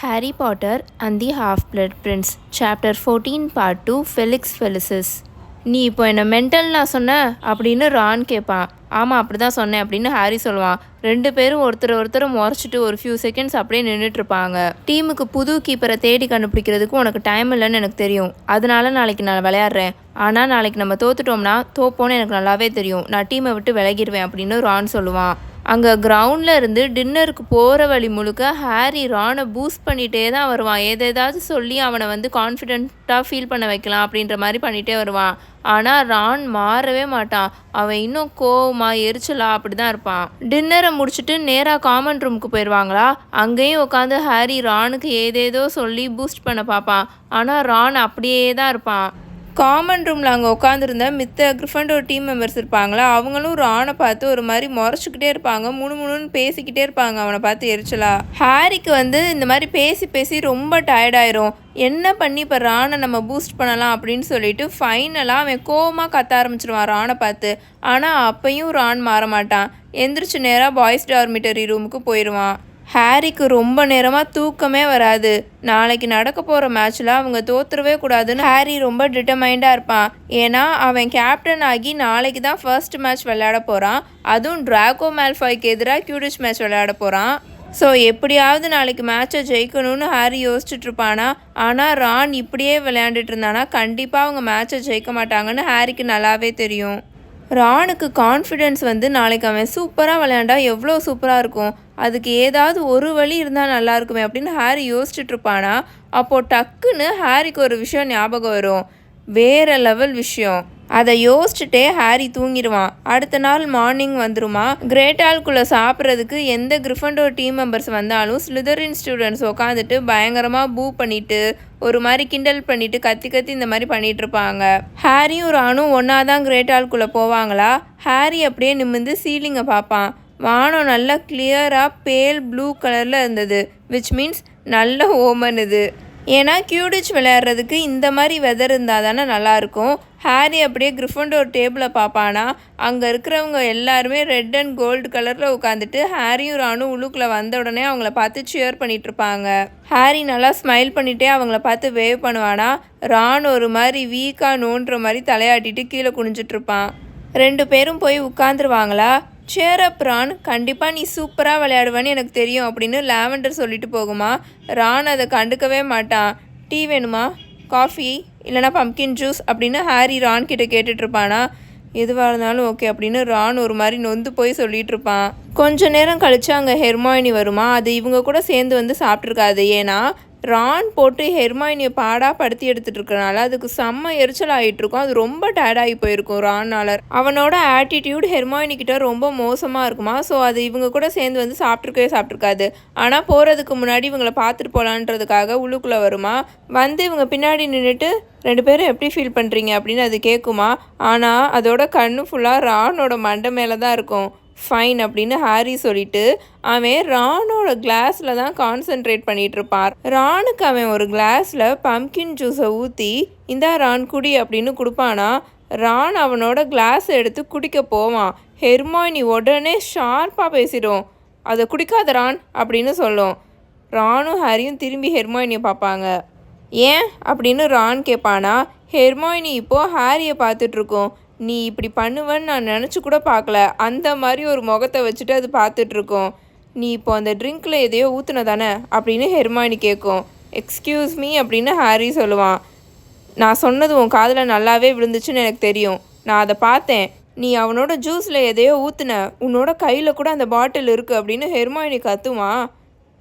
Harry Potter and the Half-Blood Prince Chapter 14 Part 2 Felix Felicis நீ இப்போ என்னை mental நான் சொன்ன? அப்படின்னு ரான் கேட்பான் ஆமாம் அப்படி தான் சொன்னேன் அப்படின்னு ஹாரி சொல்லுவான். ரெண்டு பேரும் ஒருத்தர் ஒருத்தர் முறைச்சிட்டு ஒரு ஃபியூ செகண்ட்ஸ் அப்படியே நின்றுட்டு இருப்பாங்க டீமுக்கு புது கீப்பரை தேடி கண்டுபிடிக்கிறதுக்கு உனக்கு டைம் இல்லைன்னு எனக்கு தெரியும். அதனால நாளைக்கு நான் விளையாடுறேன். ஆனால் நாளைக்கு நம்ம தோத்துட்டோம்னா தோப்போன்னு எனக்கு நல்லாவே தெரியும். நான் டீமை விட்டு விலகிடுவேன் அப்படின்னு ரான் சொல்லுவான். அங்கே கிரவுண்டில் இருந்து டின்னருக்கு போகிற வழி முழுக்க ஹாரி ரானை பூஸ்ட் பண்ணிகிட்டே தான் வருவான். ஏதேதாவது சொல்லி அவனை வந்து கான்ஃபிடென்ட்டாக ஃபீல் பண்ண வைக்கலாம் அப்படின்ற மாதிரி பண்ணிகிட்டே வருவான். ஆனால் ரான் மாறவே மாட்டான். அவன் இன்னும் கோவமா எரிச்சலா அப்படி தான் இருப்பான் டின்னரை முடிச்சுட்டு நேராக காமன் ரூமுக்கு போயிடுவாங்களா அங்கேயும் உட்காந்து ஹாரி ரானுக்கு ஏதேதோ சொல்லி பூஸ்ட் பண்ண பார்ப்பான். ஆனால் ரான் அப்படியே தான் இருப்பான். காமன் ரூமில் அங்கே உட்காந்துருந்த மித்த கிரிஃபண்டோர் டீம் மெம்பர்ஸ் இருப்பாங்களா? அவங்களும் ஒரு ரானை பார்த்து ஒரு மாதிரி முறைச்சிக்கிட்டே இருப்பாங்க. முணு முணுன்னு பேசிக்கிட்டே இருப்பாங்க அவனை பார்த்து எரிச்சலா. ஹாரிக்கு வந்து இந்த மாதிரி பேசி பேசி ரொம்ப டயர்டாயிரும் என்ன பண்ணி இப்போ ரானை நம்ம பூஸ்ட் பண்ணலாம் அப்படின்னு சொல்லிட்டு ஃபைனலாக அவன் கோவமாக கத்த ஆரம்பிச்சிருவான் ரானை பார்த்து. ஆனால் அப்பையும் ரான் மாற மாட்டான். எந்திரிச்சு நேராக பாய்ஸ் டார்மிட்டரி ரூமுக்கு போயிடுவான் ஹாரிக்கு ரொம்ப நேரமாக தூக்கமே வராது. நாளைக்கு நடக்க போகிற மேட்ச்சில் அவங்க தோத்துறவே கூடாதுன்னு ஹாரி ரொம்ப டிட்டமைண்டாக இருப்பான். ஏன்னா அவன் கேப்டன் ஆகி நாளைக்கு தான் ஃபர்ஸ்ட் மேட்ச் விளையாட போகிறான் அதுவும் ட்ராகோ மேல்ஃபாய்க்கு எதிராக கியூடிச் மேட்ச் விளையாட போகிறான் ஸோ எப்படியாவது நாளைக்கு மேட்சை ஜெயிக்கணும்னு ஹாரி யோசிச்சுட்டு இருப்பானா? ஆனால் ரான் இப்படியே விளையாண்டுட்டு இருந்தானா? கண்டிப்பாக அவங்க மேட்சை ஜெயிக்க மாட்டாங்கன்னு ஹாரிக்கு நல்லாவே தெரியும். ராணுக்கு கான்ஃபிடென்ஸ் வந்து நாளைக்கு அவன் சூப்பராக விளையாண்டா எவ்வளோ சூப்பராக இருக்கும்? அதுக்கு ஏதாவது ஒரு வழி இருந்தால் நல்லா இருக்குமே அப்படின்னு ஹாரி யோசிச்சுட்டு இருப்பானா? அப்போது டக்குன்னு ஹாரிக்கு ஒரு விஷயம் ஞாபகம் வரும். வேறு லெவல் விஷயம். அதை யோசிச்சுட்டே ஹாரி தூங்கிடுவான். அடுத்த நாள் மார்னிங் வந்துருமா? கிரேட்டால்குள்ளே சாப்பிட்றதுக்கு எந்த கிரிஃபண்டோ டீம் மெம்பர்ஸ் வந்தாலும் ஸ்லிதரின் ஸ்டூடெண்ட்ஸ் உட்காந்துட்டு பயங்கரமாக பூ பண்ணிட்டு ஒரு மாதிரி கிண்டல் பண்ணிட்டு கத்தி கத்தி இந்த மாதிரி பண்ணிட்டு இருப்பாங்க. ஹாரியும் ராணும் ஒன்றா தான் கிரேட்டால்குள்ளே போவாங்களா? ஹாரி அப்படியே நிமிந்து சீலிங்கை பார்ப்பான். வானம் நல்லா கிளியராக பேல் ப்ளூ கலரில் இருந்தது விச் மீன்ஸ் நல்ல ஓமன் இது ஏன்னா கியூடிச் விளையாடுறதுக்கு இந்த மாதிரி வெதர் இருந்தால் தானே நல்லாயிருக்கும் ஹாரி அப்படியே கிரிஃபண்டோர் டேபிளை பார்ப்பானா? அங்கே இருக்கிறவங்க எல்லாருமே ரெட் அண்ட் கோல்டு கலரில் உட்காந்துட்டு ஹாரியும் ராணும் உள்ளுக்குள்ளே வந்த உடனே அவங்கள பார்த்து சியர் பண்ணிட்டு இருப்பாங்க ஹாரி நல்லா ஸ்மைல் பண்ணிகிட்டே அவங்கள பார்த்து வேவ் பண்ணுவானா? ரான் ஒரு மாதிரி வீக்காக நோன்ற மாதிரி தலையாட்டிட்டு கீழே குனிஞ்சிட்ருப்பான் ரெண்டு பேரும் போய் உட்காந்துருவாங்களா சேர் அப் ரான் கண்டிப்பாக நீ சூப்பராக விளையாடுவேன்னு எனக்கு தெரியும் அப்படின்னு லாவெண்டர் சொல்லிட்டு போகுமா? ரான் அதை கண்டுக்கவே மாட்டான். டீ வேணுமா? காஃபி? இல்லைனா பம்கின் ஜூஸ் அப்படின்னு ஹாரி ரான் கிட்ட கேட்டுட்ருப்பானா? எதுவாக இருந்தாலும் ஓகே அப்படின்னு ரான் ஒரு மாதிரி நொந்து போய் சொல்லிட்டு இருப்பான் கொஞ்ச நேரம் கழிச்சு அங்கே ஹெர்மாயினி வருமா? அது இவங்க கூட சேர்ந்து வந்து சாப்பிட்ருக்காது. ஏன்னா ரான் போட்டு ஹெர்மாயினியை பாடாக படுத்தி எடுத்துட்டு இருக்கனால அதுக்கு செம்ம எரிச்சல் ஆகிட்டு இருக்கும் அது ரொம்ப டயர்டாகி போயிருக்கும் ரானால் அவனோட ஆட்டிடியூட் ஹெர்மாயினிக்கிட்ட ரொம்ப மோசமாக இருக்குமா? ஸோ அது இவங்க கூட சேர்ந்து வந்து சாப்பிட்ருக்கவே சாப்பிட்ருக்காது. ஆனால் போகிறதுக்கு முன்னாடி இவங்களை பார்த்துட்டு போகலான்றதுக்காக உள்ளுக்குள்ளே வருமா? வந்து இவங்க பின்னாடி நின்றுட்டு ரெண்டு பேரும் எப்படி ஃபீல் பண்ணுறீங்க அப்படின்னு அது கேட்குமா ஆனால் அதோட கண்ணு ஃபுல்லாக ரானோட மண்டை மேலே தான் இருக்கும். ஃபைன் அப்படின்னு ஹாரி சொல்லிட்டு அவன் ரானோட கிளாஸில் தான் கான்சென்ட்ரேட் பண்ணிட்டு இருப்பார் ரானுக்கு அவன் ஒரு கிளாஸில் பம்கின் ஜூஸை ஊற்றி இந்தா ரான் குடி அப்படின்னு கொடுப்பானா? ரான் அவனோட கிளாஸ் எடுத்து குடிக்க போவான். ஹெர்மாயினி உடனே ஷார்ப்பாக பேசிடும். அதை குடிக்காத ரான் அப்படின்னு சொல்லும். ரானும் ஹரியும் திரும்பி ஹெர்மாயினியை பார்ப்பாங்க. ஏன்? அப்படின்னு ரான் கேட்பானா. ஹெர்மாயினி இப்போது ஹாரியை பார்த்துட்ருக்கோம் நீ இப்படி பண்ணுவேன்னு நான் நினச்சி கூட பார்க்கல. அந்த மாதிரி ஒரு முகத்தை வச்சுட்டு அது பார்த்துட்ருக்கோம். நீ இப்போ அந்த ட்ரிங்க்கில் எதையோ ஊற்றுன தானே அப்படின்னு ஹெர்மானி கேட்கும். எக்ஸ்கியூஸ் மீ அப்படின்னு ஹாரி சொல்லுவான். நான் சொன்னது உன் காதில் நல்லாவே விழுந்துச்சுன்னு எனக்கு தெரியும். நான் அதை பார்த்தேன். நீ அவனோட ஜூஸில் எதையோ ஊற்றுன உன்னோட கையில் கூட அந்த பாட்டில் இருக்குது அப்படின்னு ஹெர்மாயினி கத்துவான்.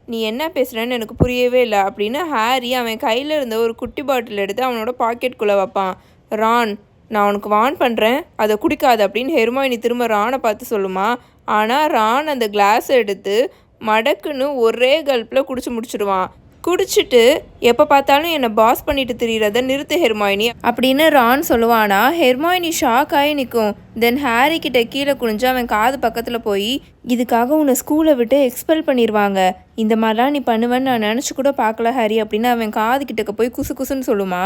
நீ என்ன பேசுகிறேன்னு எனக்கு புரியவே இல்லை அப்படின்னு ஹாரி அவன் கையில் இருந்த ஒரு குட்டி பாட்டில் எடுத்து அவனோட பாக்கெட்குள்ளே வைப்பான். ரான் நான் உனக்கு வான் பண்ணுறேன் அதை குடிக்காது அப்படின்னு ஹெர்மாயினி திரும்ப ரானை பார்த்து சொல்லுமா? ஆனால் ரான் அந்த கிளாஸ் எடுத்து மடக்குன்னு ஒரே கல்ப்பில் குடிச்சு முடிச்சிடுவான் குடிச்சிட்டு எப்போ பார்த்தாலும் என்னை பாஸ் பண்ணிட்டு திரியிறத நிறுத்து ஹெர்மாயினி அப்படின்னு ரான் சொல்லுவானா. ஹெர்மாயினி ஷாக் ஆகி நிற்கும் தென் ஹாரி கிட்ட கீழே குனிஞ்சு அவன் காது பக்கத்தில் போய் இதுக்காக உன்னை ஸ்கூலை விட்டு எக்ஸ்பெல் பண்ணிடுவாங்க இந்த மாதிரிலாம் நீ பண்ணுவேன்னு நான் நினச்சி கூட பார்க்கல ஹாரி அப்படின்னு அவன் காது கிட்டக்க போய் குசு குசுன்னு சொல்லுமா.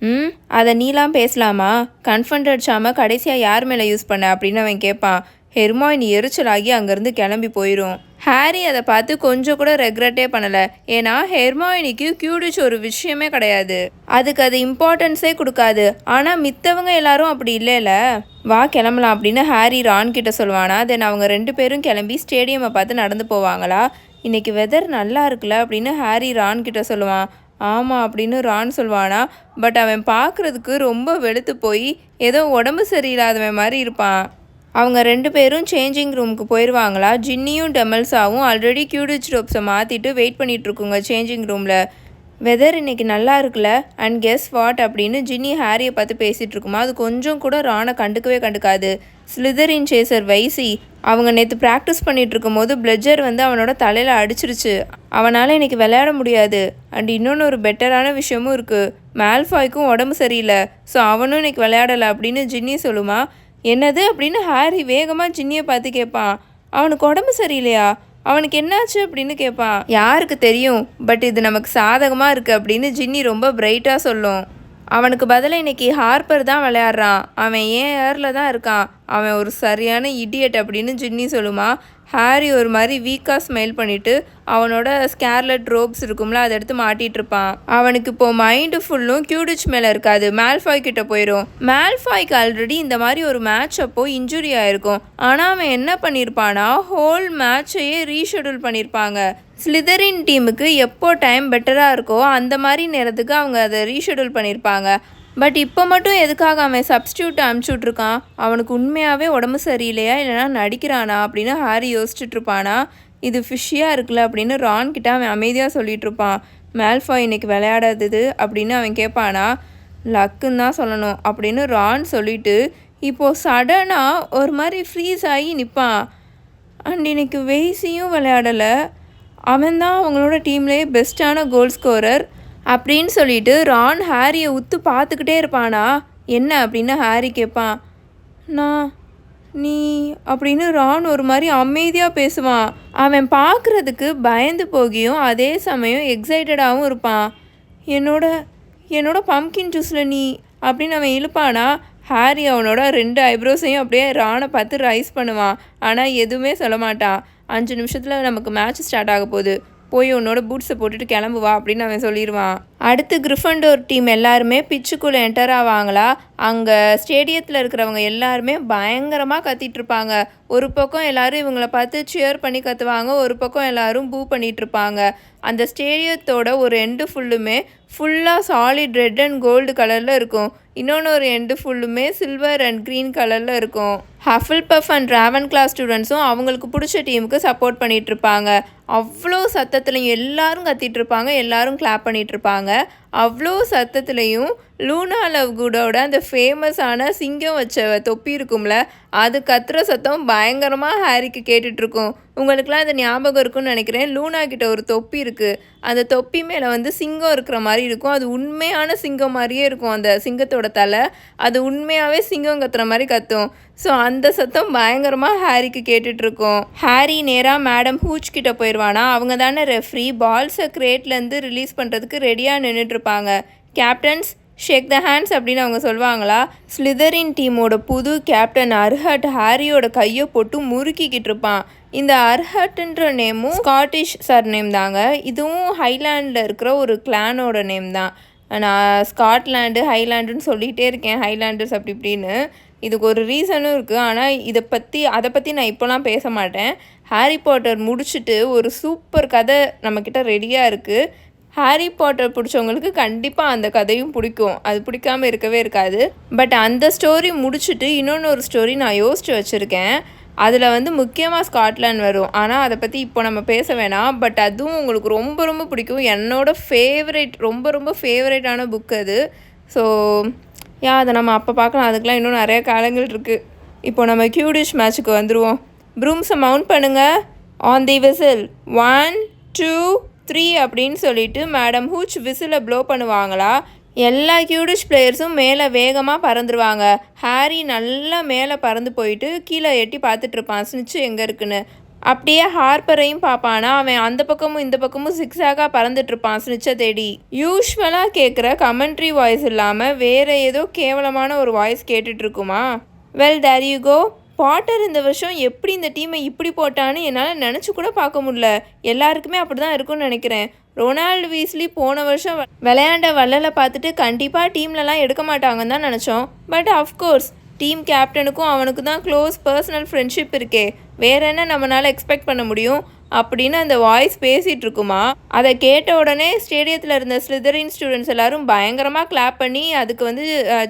ம்? அதை நீலாம் பேசலாமா? கன்ஃபண்ட் அடிச்சாமல் கடைசியாக யார் மேலே யூஸ் பண்ண அப்படின்னு அவன் கேட்பான். ஹெர்மாயின் எரிச்சலாகி அங்கேருந்து கிளம்பி போயிடும் ஹாரி அதை பார்த்து கொஞ்சம் கூட ரெக்ரெட்டே பண்ணலை. ஏன்னா ஹெர்மாயினிக்கு கியூடிச் ஒரு விஷயமே கிடையாது. அதுக்கு அது இம்பார்ட்டன்ஸே கொடுக்காது. ஆனால் மித்தவங்க எல்லாரும் அப்படி இல்லைல்ல வா கிளம்பலாம் அப்படின்னு ஹாரி ரான் கிட்ட சொல்லுவானா? தென் அவங்க ரெண்டு பேரும் கிளம்பி ஸ்டேடியமை பார்த்து நடந்து போவாங்களா? இன்னைக்கு வெதர் நல்லா இருக்குல்ல அப்படின்னு ஹாரி ரான் கிட்ட சொல்லுவான். ஆமாம் அப்படின்னு ரான் சொல்லுவானா பட் அவன் பார்க்குறதுக்கு ரொம்ப வெளுத்து போய் ஏதோ உடம்பு சரியில்லாதவன் மாதிரி இருப்பான். அவங்க ரெண்டு பேரும் சேஞ்சிங் ரூமுக்கு போயிடுவாங்களா ஜின்னியும் டெமல்ஸாவும் ஆல்ரெடி கியூடிச் ரோப்ஸை மாற்றிட்டு வெயிட் பண்ணிகிட்ருக்குங்க சேஞ்சிங் ரூமில் வெதர் இன்னைக்கு நல்லா இருக்குல்ல? அண்ட் கெஸ் வாட் அப்படின்னு ஜின்னி ஹாரியை பார்த்து பேசிகிட்டு இருக்குமா? அது கொஞ்சம் கூட ராணை கண்டுக்கவே கண்டுக்காது. ஸ்லிதரின் சேசர் வைசி அவங்க நேற்று ப்ராக்டிஸ் பண்ணிகிட்டு இருக்கும்போது பிளட்ஜர் வந்து அவனோட தலையில் அடிச்சிருச்சு. அவனால் இன்றைக்கி விளையாட முடியாது. அண்ட் இன்னொன்று ஒரு பெட்டரான விஷயமும் இருக்குது மேல்ஃபாய்க்கும் உடம்பு சரியில்லை. ஸோ அவனும் இன்னைக்கு விளையாடலை அப்படின்னு ஜின்னி சொல்லுமா? என்னது? அப்படின்னு ஹாரி வேகமாக ஜின்னியை பார்த்து கேட்பான். அவனுக்கு உடம்பு சரியில்லையா? அவனுக்கு என்னாச்சு அப்படின்னு கேட்பான் யாருக்கு தெரியும் பட் இது நமக்கு சாதகமாக இருக்குது அப்படின்னு ஜின்னி ரொம்ப பிரைட்டாக சொல்லும். அவனுக்கு பதிலாக இன்னைக்கு ஹார்பர் தான் விளையாடுறான் அவன் ஏன் ஏரில் தான் இருக்கான்? அவன் ஒரு சரியான இடியட் அப்படின்னு ஜின்னி சொல்லுமா. ஹாரி ஒரு மாதிரி வீக்காக ஸ்மைல் பண்ணிவிட்டு அவனோட ஸ்கேர்லெட் ரோப்ஸ் இருக்கும்ல அதை எடுத்து மாட்டிகிட்டு இருப்பான். அவனுக்கு இப்போது மைண்டு ஃபுல்லும் கியூடிச் மேலே இருக்காது. மேல்ஃபாய் கிட்ட போயிடும் மேல்ஃபாய்க்கு ஆல்ரெடி இந்த மாதிரி ஒரு மேட்ச் அப்போ இன்ஜுரி ஆயிருக்கும். ஆனால் அவன் என்ன பண்ணியிருப்பானா ஹோல் மேட்சையே ரீஷெடியூல் பண்ணியிருப்பாங்க ஸ்லிதரின் டீமுக்கு எப்போ டைம் பெட்டராக இருக்கோ அந்த மாதிரி நேரத்துக்கு அவங்க அதை ரீஷெடியூல் பண்ணியிருப்பாங்க பட் இப்போ மட்டும் எதுக்காக அவன் சப்ஸ்டியூட் அனுப்பிச்சுட்ருக்கான் அவனுக்கு உண்மையாகவே உடம்பு சரியில்லையா? இல்லைனா நடிக்கிறானா? அப்படின்னு ஹாரி யோசிச்சுட்ருப்பானா இது ஃபிஷ்ஷியாக இருக்குல்ல அப்படின்னு ரான் கிட்ட அவன் அமைதியாக சொல்லிகிட்ருப்பான் இருப்பான். மேல்ஃபாய் இன்னைக்கு விளையாடாதது அப்படின்னு அவன் கேட்பானா? லக்குன்னு தான் சொல்லணும் அப்படின்னு ரான் சொல்லிட்டு இப்போது சடனாக ஒரு மாதிரி ஃப்ரீஸ் ஆகி நிற்பான் அண்ட் இன்னைக்கு வெய்ஸியும் விளையாடலை. அவன் தான் அவங்களோட டீம்லேயே பெஸ்ட்டான கோல் ஸ்கோரர் அப்படின்னு சொல்லிட்டு ரான் ஹாரியை உத்து பார்த்துக்கிட்டே இருப்பானா? என்ன அப்படின்னு ஹாரி கேட்பான். நான் நீ அப்படின்னு ரான் ஒரு மாதிரி அமைதியாக பேசுவான். அவன் பார்க்குறதுக்கு பயந்து போகியும் அதே சமயம் எக்ஸைட்டடாகவும் இருப்பான். என்னோட என்னோட பம்கின் ஜூஸில் நீ அப்படின்னு அவன் இழுப்பானா? ஹாரி அவனோட ரெண்டு ஐப்ரோஸையும் அப்படியே ரானை பார்த்து ரைஸ் பண்ணுவான். ஆனால் எதுவுமே சொல்ல மாட்டான். அஞ்சு நிமிஷத்தில் நமக்கு மேட்ச் ஸ்டார்ட் ஆக போகுது. போய் உன்னோட பூட்ஸை போட்டுட்டு கிளம்பு வா அப்படின்னு அவன் சொல்லிடுவான் அடுத்து கிரிஃபண்டோர் டீம் எல்லாருமே பிச்சுக்குள்ளே என்டர் ஆவாங்களா? அங்கே ஸ்டேடியத்தில் இருக்கிறவங்க எல்லாருமே பயங்கரமாக கத்திட்டு இருப்பாங்க. ஒரு பக்கம் எல்லாரும் இவங்கள பார்த்து சியர் பண்ணி கத்துவாங்க ஒரு பக்கம் எல்லாரும் பூ பண்ணிட்டு இருப்பாங்க. அந்த ஸ்டேடியத்தோட ஒரு எண்டு ஃபுல்லுமே ஃபுல்லாக சாலிட் ரெட் அண்ட் கோல்டு கலரில் இருக்கும். இன்னொன்று ஒரு எண்டு ஃபுல்லுமே சில்வர் அண்ட் க்ரீன் கலரில் இருக்கும். Hufflepuff and Ravenclaw ஸ்டூடெண்ட்ஸும் அவங்களுக்கு பிடிச்ச டீமுக்கு சப்போர்ட் பண்ணிகிட்ருப்பாங்க இருப்பாங்க. அவ்வளோ சத்தத்துலையும் எல்லாரும் கத்திட்டு இருப்பாங்க. எல்லாரும் கிளாப் பண்ணிகிட்ருப்பாங்க அவ்வளோ சத்தத்துலேயும் லூனா லவ் குடோட அந்த ஃபேமஸான சிங்கம் வச்ச தொப்பி இருக்கும்ல அது கத்துற சத்தம் பயங்கரமாக ஹாரிக்கு கேட்டுட்ருக்கும். உங்களுக்குலாம் அது ஞாபகம் இருக்கும்னு நினைக்கிறேன். லூனா கிட்ட ஒரு தொப்பி இருக்குது அந்த தொப்பி மேலே வந்து சிங்கம் இருக்கிற மாதிரி இருக்கும். அது உண்மையான சிங்கம் மாதிரியே இருக்கும் அந்த சிங்கத்தோட தலை. அது உண்மையாகவே சிங்கம் கத்துற மாதிரி கத்தும். ஸோ அந்த சத்தம் பயங்கரமாக ஹாரிக்கு கேட்டுட்ருக்கோம். ஹாரி நேராக மேடம் ஹூச் கிட்ட போயிடுவானா அவங்க தானே ரெஃப்ரி பால்ஸை கிரேட்லேருந்து ரிலீஸ் பண்ணுறதுக்கு ரெடியாக இருப்பாங்க. கேப்டன்ஸ் ஷேக் த ஹேண்ட்ஸ் அப்படின்னு அவங்க சொல்லுவாங்களா? ஸ்லிதரின் டீமோட புது கேப்டன் அர்ஹட் ஹாரியோட கையை போட்டு முறுக்கிக்கிட்டு இருப்பான். இந்த அர்ஹட்ன்ற நேமும் ஸ்காட்டிஷ் சர் நேம் தாங்க. இதுவும் ஹைலாண்டில் இருக்கிற ஒரு கிளானோட நேம் தான். நான் ஸ்காட்லாண்டு ஹைலாண்டுன்னு சொல்லிகிட்டே இருக்கேன் ஹைலாண்டர்ஸ் அப்படி இப்படின்னு. இதுக்கு ஒரு ரீசனும் இருக்குது ஆனால் இதை பற்றி அதை பற்றி நான் இப்போலாம் பேச மாட்டேன். ஹாரி பாட்டர் முடிச்சுட்டு ஒரு சூப்பர் கதை நம்மக்கிட்ட ரெடியாக இருக்குது ஹாரி பாட்டர் பிடிச்சவங்களுக்கு கண்டிப்பாக அந்த கதையும் பிடிக்கும். அது பிடிக்காம இருக்கவே இருக்காது. பட் அந்த ஸ்டோரி முடிச்சுட்டு இன்னொன்று ஒரு ஸ்டோரி நான் யோசித்து வச்சுருக்கேன். அதில் வந்து முக்கியமாக ஸ்காட்லாண்ட் வரும். ஆனால் அதை பற்றி இப்போ நம்ம பேச வேணாம். பட் அதுவும் உங்களுக்கு ரொம்ப ரொம்ப பிடிக்கும். என்னோட ஃபேவரேட் ரொம்ப ரொம்ப ஃபேவரேட்டான புக் அது. ஸோ யா அதை நம்ம அப்போ பார்க்கலாம். அதுக்கெலாம் இன்னும் நிறைய காலங்கள் இருக்குது இப்போ நம்ம கியூடிஷ் மேட்ச்சுக்கு வந்துடுவோம் ப்ரூம்ஸை மவுண்ட் பண்ணுங்கள் on the whistle one two three அப்படின்னு சொல்லிட்டு மேடம் ஹூச் விசிலை ப்ளோ பண்ணுவாங்களா? எல்லா கியூடிஷ் பிளேயர்ஸும் மேலே வேகமாக பறந்துருவாங்க. ஹாரி நல்லா மேலே பறந்து போயிட்டு கீழே எட்டி பார்த்துட்டு இருப்பான் ஸ்னிச்சு எங்கே இருக்குன்னு. அப்படியே ஹார்பரையும் பார்ப்பானா? அவன் அந்த பக்கமும் இந்த பக்கமும் சிக்ஸாக பறந்துட்டு இருப்பான் ஸ்னிச்சை தேடி. யூஸ்வலாக கேட்குற கமெண்ட்ரி வாய்ஸ் இல்லாமல் வேற ஏதோ கேவலமான ஒரு voice கேட்டுட்ருக்குமா? Well there you go Potter இந்த வருஷம் எப்படி இந்த டீமை இப்படி போட்டான்னு என்னால் நினச்சி கூட பார்க்க முடியல. எல்லாருக்குமே அப்படி தான் இருக்கும்னு நினைக்கிறேன். ரொனால்டு வீஸ்லி போன வருஷம் விளையாண்ட வள்ளலை பார்த்துட்டு கண்டிப்பாக டீம்லலாம் எடுக்க மாட்டாங்கன்னு தான் நினச்சோம். பட் அஃப்கோர்ஸ் டீம் கேப்டனுக்கும் அவனுக்கு தான் க்ளோஸ் பர்சனல் ஃப்ரெண்ட்ஷிப் இருக்கே. வேற என்ன நம்மளால் எக்ஸ்பெக்ட் பண்ண முடியும்? அப்படின்னு அந்த வாய்ஸ் பேசிகிட்டு இருக்குமா? அதை கேட்ட உடனே ஸ்டேடியத்தில் இருந்த ஸ்லிதரின் ஸ்டூடெண்ட்ஸ் எல்லாரும் பயங்கரமாக கிளாப் பண்ணி அதுக்கு வந்து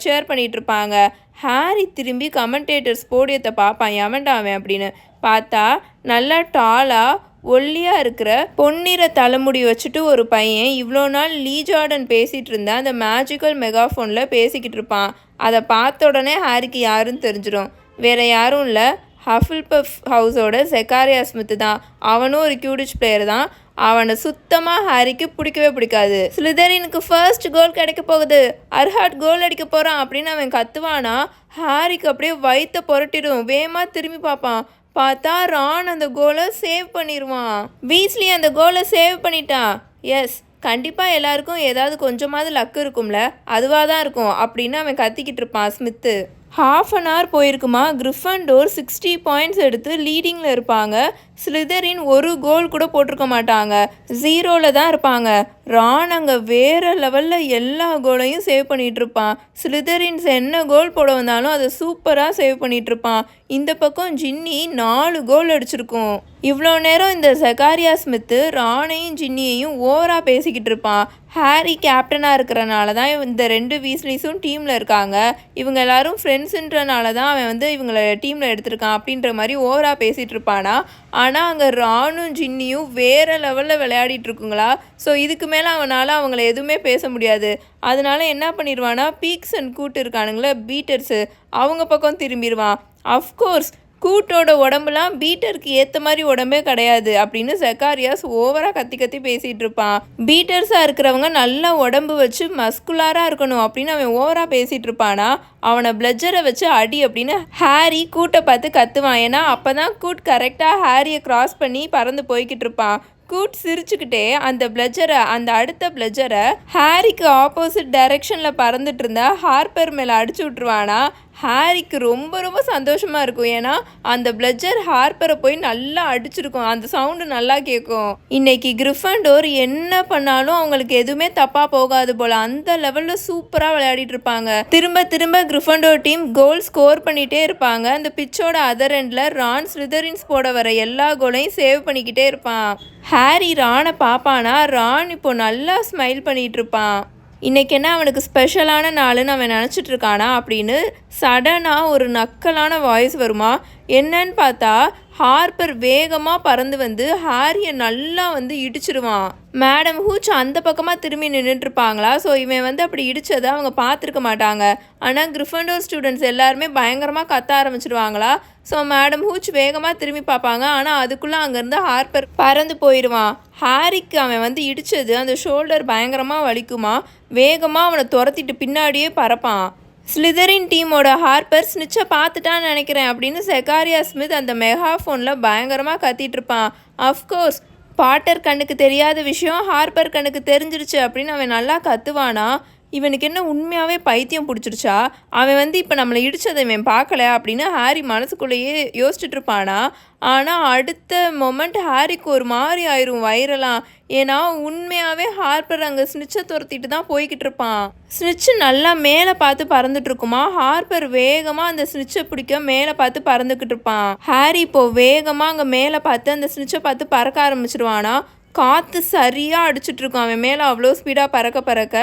சேர் பண்ணிகிட்டு இருப்பாங்க. ஹாரி திரும்பி கமெண்டேட்டர்ஸ் போடியத்தை பார்ப்பான். எவன்டா அவன் அப்படின்னு பார்த்தா நல்லா டாலாக ஒல்லியாக இருக்கிற பொன்னிற தலைமுடி வச்சுட்டு ஒரு பையன் இவ்வளோ நாள் லீ ஜார்டன் பேசிகிட்டு இருந்தா அந்த மேஜிக்கல் மெகாஃபோனில் பேசிக்கிட்டு இருப்பான். அதை பார்த்த உடனே ஹாரிக்கு யாருன்னு தெரிஞ்சிடும். வேற யாரும் இல்லை. ஹஃபில் பஃப் ஹவுஸோட செக்காரியா ஸ்மித்து தான் அவனும் ஒரு கியூடிச் பிளேயர் தான். அவனை சுத்தமாக ஹாரிக்கு பிடிக்கவே பிடிக்காது. ஸ்லிதரினுக்கு ஃபர்ஸ்ட் கோல் கிடைக்க போகுது. அர்ஹாட் கோல் அடிக்க போகிறான் அப்படின்னு அவன் கத்துவானா? ஹாரிக்கு அப்படியே வயிற்ற புரட்டிடும். வேகமாக திரும்பி பார்ப்பான். பார்த்தா ரான் அந்த கோலை சேவ் பண்ணிடுவான் வீஸ்லி அந்த கோலை சேவ் பண்ணிட்டான் எஸ் கண்டிப்பாக எல்லாருக்கும் ஏதாவது கொஞ்சமாவது லக் இருக்கும்ல? அதுவாக தான் இருக்கும் அப்படின்னு அவன் கத்திக்கிட்டு இருப்பான் ஸ்மித்து. ஹாஃப் அன் ஹவர் போயிருக்குமா? கிரிஃபண்டோர் சிக்ஸ்டி பாயிண்ட்ஸ் எடுத்து லீடிங்கில் இருப்பாங்க. ஸ்லிதரின் ஒரு கோல் கூட போட்டிருக்க மாட்டாங்க. ஜீரோவில் தான் இருப்பாங்க. ரான் அங்கே வேறு லெவலில் எல்லா கோலையும் சேவ் பண்ணிகிட்ருப்பான் ஸ்லிதரின்ஸ் என்ன கோல் போட வந்தாலும் அதை சூப்பராக சேவ் பண்ணிகிட்ருப்பான் இருப்பான். இந்த பக்கம் ஜின்னி நாலு கோல் அடிச்சிருக்கோம். இவ்வளோ நேரம் இந்த ஜகாரியா ஸ்மித்து ரானையும் ஜின்னியையும் ஓவராக பேசிக்கிட்டு இருப்பான். ஹாரி கேப்டனாக இருக்கிறனால தான் இந்த ரெண்டு வீஸ்லிஸும் டீமில் இருக்காங்க. இவங்க எல்லாரும் ஃப்ரெண்ட்ஸுன்றனால தான் அவன் வந்து இவங்கள டீமில் எடுத்திருக்கான் அப்படின்ற மாதிரி ஓவராக பேசிகிட்டு இருப்பானா. ஆனால் அங்கே ராணும் ஜின்னியும் வேறு லெவலில் விளையாடிட்டு இருக்குங்களா? ஸோ இதுக்கு மேலே அவனால் அவங்கள எதுவுமே பேச முடியாது. அதனால என்ன பண்ணிடுவானா? பீக்ஸ் அண்ட் கூட்டு இருக்கானுங்களே பீட்டர்ஸு. அவங்க பக்கம் திரும்பிடுவான். அஃப்கோர்ஸ் கூட்டோட உடம்புலாம் பீட்டருக்கு ஏற்ற மாதிரி உடம்பே கிடையாது அப்படின்னு ஜக்காரியாஸ் ஓவராக கத்தி கத்தி பேசிகிட்டு இருப்பான். பீட்டர்ஸாக இருக்கிறவங்க நல்லா உடம்பு வச்சு மஸ்குலாராக இருக்கணும் அப்படின்னு அவன் ஓவராக பேசிகிட்டு இருப்பானா? அவனை பிளட்ஜரை வச்சு அடி அப்படின்னு ஹாரி கூட்டை பார்த்து கத்துவான். ஏன்னா அப்போ தான் கூட் கரெக்டாக ஹாரியை கிராஸ் பண்ணி பறந்து போய்கிட்டு இருப்பான். கூட் சிரிச்சுக்கிட்டே அந்த பிளஜரை அந்த அடுத்த பிளஜரை ஹாரிக்கு ஆப்போசிட் டைரெக்ஷனில் பறந்துட்டு இருந்தா ஹார்பர் மேலே அடிச்சு விட்ருவானா ஹாரிக்கு ரொம்ப ரொம்ப சந்தோஷமாக இருக்கும். ஏன்னா அந்த பிளஜர் ஹார்பரை போய் நல்லா அடிச்சிருக்கும். அந்த சவுண்டு நல்லா கேட்கும். இன்னைக்கு கிரிஃபண்டோர் என்ன பண்ணாலும் அவங்களுக்கு எதுவுமே தப்பாக போகாது போல். அந்த லெவலில் சூப்பராக விளையாடிட்டு இருப்பாங்க. திரும்ப திரும்ப கிரிஃபண்டோர் டீம் கோல் ஸ்கோர் பண்ணிகிட்டே இருப்பாங்க. அந்த பிச்சோட அதர் எண்டில் ரான் ஸ்லிதரின்ஸ் போட வர எல்லா கோலையும் சேவ் பண்ணிக்கிட்டே இருப்பான். ஹாரி ரானை பார்ப்பானா ரான் இப்போ நல்லா ஸ்மைல் பண்ணிகிட்டு இருப்பான். இன்றைக்கி என்ன அவனுக்கு ஸ்பெஷலான நாள்னு அவன் நினச்சிட்டு இருக்கானா அப்படின்னு சடனாக ஒரு நக்கலான வாய்ஸ் வருமா? என்னன்னு பார்த்தா ஹார்பர் வேகமாக பறந்து வந்து ஹாரியை நல்லா வந்து இடிச்சிருவான். மேடம் ஹூச் அந்த பக்கமாக திரும்பி நின்றுட்டுருப்பாங்களா ஸோ இவன் வந்து அப்படி இடித்ததை அவங்க பார்த்துருக்க மாட்டாங்க. ஆனால் கிரிஃபண்டோர் ஸ்டூடெண்ட்ஸ் எல்லாருமே பயங்கரமாக கத்த ஆரம்பிச்சிடுவாங்களா ஸோ மேடம் ஹூச் வேகமாக திரும்பி பார்ப்பாங்க. ஆனால் அதுக்குள்ளே அங்கேருந்து ஹார்பர் பறந்து போயிடுவான் ஹாரிக்கு அவன் வந்து இடித்தது அந்த ஷோல்டர் பயங்கரமாக வலிக்குமா? வேகமாக அவனை துரத்திட்டு பின்னாடியே பறப்பான். ஸ்லிதரின் டீமோட ஹார்பர் ஸ்னிச்சை பார்த்துட்டான்னு நினைக்கிறேன் அப்படின்னு செகாரியா ஸ்மித் அந்த மெகாஃபோனில் பயங்கரமாக கத்திட்டு இருப்பான். அஃப்கோர்ஸ் பாட்டர் கண்ணுக்கு தெரியாத விஷயம் ஹார்பர் கண்ணுக்கு தெரிஞ்சிருச்சு அப்படின்னு அவன் நல்லா கத்துவானா? இவனுக்கு என்ன உண்மையாகவே பைத்தியம் பிடிச்சிருச்சா? அவன் வந்து இப்போ நம்மளை இடித்ததை இவன் பார்க்கல அப்படின்னு ஹாரி மனசுக்குள்ளேயே யோசிச்சுட்டு இருப்பானா? ஆனால் அடுத்த மொமெண்ட் ஹாரிக்கு ஒரு மாதிரி ஆயிரும் வைரலாம் ஏன்னா உண்மையாகவே ஹார்பர் அங்கே ஸ்னிச்சை துரத்திட்டு தான் போய்கிட்டு இருப்பான். ஸ்னிச்சு நல்லா மேலே பார்த்து பறந்துட்டு இருக்குமா? ஹார்பர் வேகமாக அந்த ஸ்னிச்சை பிடிக்க மேலே பார்த்து பறந்துக்கிட்டு இருப்பான். ஹாரி இப்போ வேகமாக அங்கே மேலே பார்த்து அந்த ஸ்னிச்சை பார்த்து பறக்க ஆரம்பிச்சிருவானா? காற்று சரியாக அடிச்சிட்டுருக்கும் அவன் மேலே அவ்வளோ ஸ்பீடாக பறக்க பறக்க.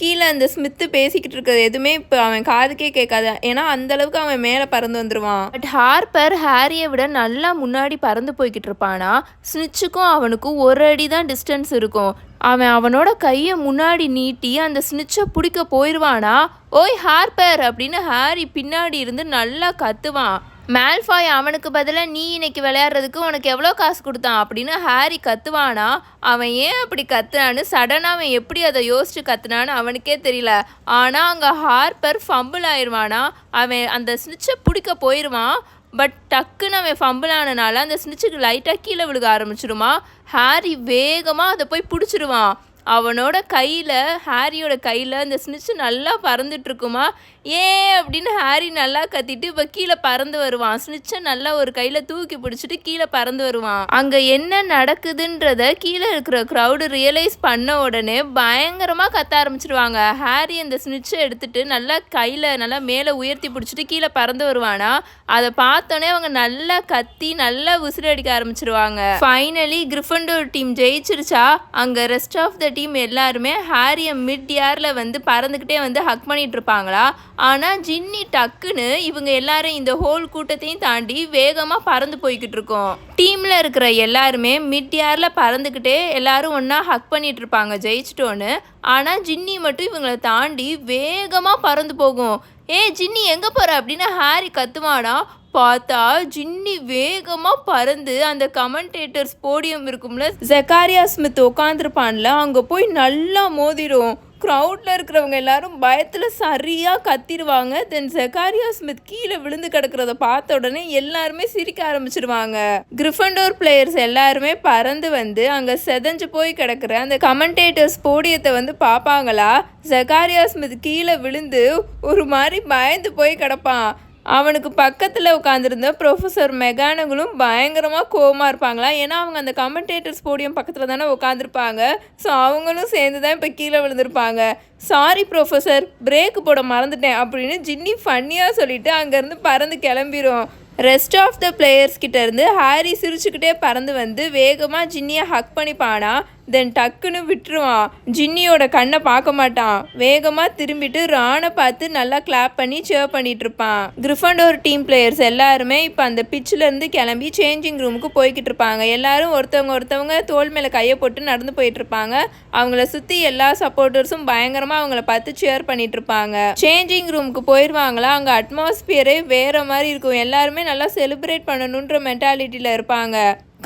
கீழே அந்த ஸ்மித்து பேசிக்கிட்டு இருக்கிறது எதுவுமே இப்போ அவன் காதுக்கே கேட்காது. ஏன்னா அந்த அளவுக்கு அவன் மேலே பறந்து வந்துடுவான் பட் ஹார்பர் ஹாரியை விட நல்லா முன்னாடி பறந்து போய்கிட்டு இருப்பானா? ஸ்னிச்சுக்கும் அவனுக்கும் ஒரு அடி தான் டிஸ்டன்ஸ் இருக்கும். அவன் அவனோட கையை முன்னாடி நீட்டி அந்த ஸ்னிச்சை பிடிக்க போயிடுவானா ஓய் ஹார்பர் அப்படின்னு ஹாரி பின்னாடி இருந்து நல்லா கத்துவான். மேல்ஃபாய் அவனுக்கு பதிலாக நீ இன்னைக்கு விளையாடுறதுக்கு உனக்கு எவ்வளோ காசு கொடுத்தான்? அப்படின்னு ஹாரி கத்துவானா? அவன் ஏன் அப்படி கத்துனான்னு சடனாக அவன் எப்படி அதை யோசிச்சு கத்துனான்னு அவனுக்கே தெரியல. ஆனால் அங்கே ஹார்பர் ஃபம்பிள் ஆயிடுவானா அவன் அந்த ஸ்னிச்சை பிடிக்க போயிடுவான் பட் டக்குன்னு அவன் ஃபம்பிள் ஆனனால அந்த ஸ்னிச்சுக்கு லைட்டாக கீழே விழுக ஆரம்பிச்சிடுமா ஹாரி வேகமாக அதை போய் பிடிச்சிடுவான் அவனோட கையில் ஹாரியோட கையில் அந்த ஸ்னிட்ச் நல்லா பறந்துட்டுருக்குமா? ஏன் ஏ அப்படின்னு ஹாரி நல்லா கத்திட்டு இப்போ கீழே பறந்து வருவான். ஸ்னிட்சை நல்லா ஒரு கையில் தூக்கி பிடிச்சிட்டு கீழே பறந்து வருவான். அங்கே என்ன நடக்குதுன்றத கீழே இருக்கிற க்ரௌடு ரியலைஸ் பண்ண உடனே பயங்கரமாக கத்த ஆரம்பிச்சிருவாங்க. ஹாரி அந்த ஸ்னிச்சை எடுத்துட்டு நல்லா கையில் நல்லா மேலே உயர்த்தி பிடிச்சிட்டு கீழே பறந்து வருவானா? அதை பார்த்தோன்னே அவங்க நல்லா கத்தி நல்லா விசில் ஆரம்பிச்சிருவாங்க. ஃபைனலி கிரிஃபண்டோர் டீம் ஜெயிச்சிருச்சா? அங்கே ரெஸ்ட் ஆஃப் த டீம் எல்லாருமே ஹாரியை மிட் இயரில் வந்து பறந்துக்கிட்டே வந்து ஹக் பண்ணிட்டு இருப்பாங்களா? ஆனால் ஜின்னி டக்குன்னு இவங்க எல்லாரும் இந்த ஹோல் கூட்டத்தையும் தாண்டி வேகமாக பறந்து போய்கிட்டு இருக்கோம். டீமில் இருக்கிற எல்லாருமே மிட் இயரில் பறந்துக்கிட்டே எல்லாரும் ஒன்றா ஹக் பண்ணிட்டு இருப்பாங்க ஜெயிச்சிட்டோன்னு. ஆனால் ஜின்னி மட்டும் இவங்களை தாண்டி வேகமாக பறந்து போகும். ஏ ஜின்னி எங்கே போகிற அப்படின்னு ஹாரி கத்துவானா? பார்த்தா ஜின்னி வேகமாக பறந்து அந்த கமெண்டேட்டர்ஸ் போடியம் இருக்கும்ல ஜெக்காரியா ஸ்மித் உட்காந்துருப்பான்ல அங்கே போய் நல்லா மோதிடும் க்ரௌடில் இருக்கிறவங்க எல்லாரும் பயத்தில் சரியாக கத்திடுவாங்க. தென் ஜெகாரியா ஸ்மித் கீழே விழுந்து கிடக்கிறத பார்த்த உடனே எல்லாருமே சிரிக்க ஆரம்பிச்சிருவாங்க. கிரிஃபண்டோர் பிளேயர்ஸ் எல்லாருமே பறந்து வந்து அங்கே செதஞ்சு போய் கிடக்கிற அந்த கமெண்டேட்டர்ஸ் போடியத்தை வந்து பார்ப்பாங்களா? ஜெகாரியா ஸ்மித் கீழே விழுந்து ஒரு மாதிரி பயந்து போய் கிடப்பான். அவனுக்கு பக்கத்தில் உட்காந்துருந்த ப்ரொஃபஸர் மெகானங்களும் பயங்கரமாக கோவமாக இருப்பாங்களா? ஏன்னா அவங்க அந்த கமெண்டேட்டர்ஸ் போடியம் பக்கத்தில் தானே உட்காந்துருப்பாங்க ஸோ அவங்களும் சேர்ந்து தான் இப்போ கீழே விழுந்திருப்பாங்க. சாரி ப்ரொஃபஸர் பிரேக் போட மறந்துட்டேன் அப்படின்னு ஜின்னி ஃபன்னியாக சொல்லிவிட்டு அங்கேருந்து பறந்து கிளம்பிரும். ரெஸ்ட் ஆஃப் த பிளேயர்ஸ் கிட்டேருந்து ஹாரி சிரிச்சுக்கிட்டே பறந்து வந்து வேகமாக ஜின்னியை ஹக் பண்ணிப்பானா? தென் டக்குன்னு விட்டுருவான். ஜின்னியோட கண்ணை பார்க்க மாட்டான். வேகமாக திரும்பிட்டு ரானை பார்த்து நல்லா கிளாப் பண்ணி சேவ் பண்ணிட்டு இருப்பான். கிரிஃபண்டோர் டீம் பிளேயர்ஸ் எல்லாருமே இப்போ அந்த பிச்சிலேருந்து கிளம்பி சேஞ்சிங் ரூமுக்கு போய்கிட்டு இருப்பாங்க. எல்லாரும் ஒருத்தவங்க ஒருத்தவங்க தோல் மேலே கையை போட்டு நடந்து போயிட்டு இருப்பாங்க. அவங்கள சுற்றி எல்லா சப்போர்ட்டர்ஸும் பயங்கரமாக அவங்கள பார்த்து சேர் பண்ணிட்டு இருப்பாங்க. சேஞ்சிங் ரூமுக்கு போயிடுவாங்களா அங்கே அட்மாஸ்பியரே வேற மாதிரி இருக்கும். எல்லாருமே நல்லா செலிப்ரேட் பண்ணணுன்ற மென்டாலிட்டியில் இருப்பாங்க.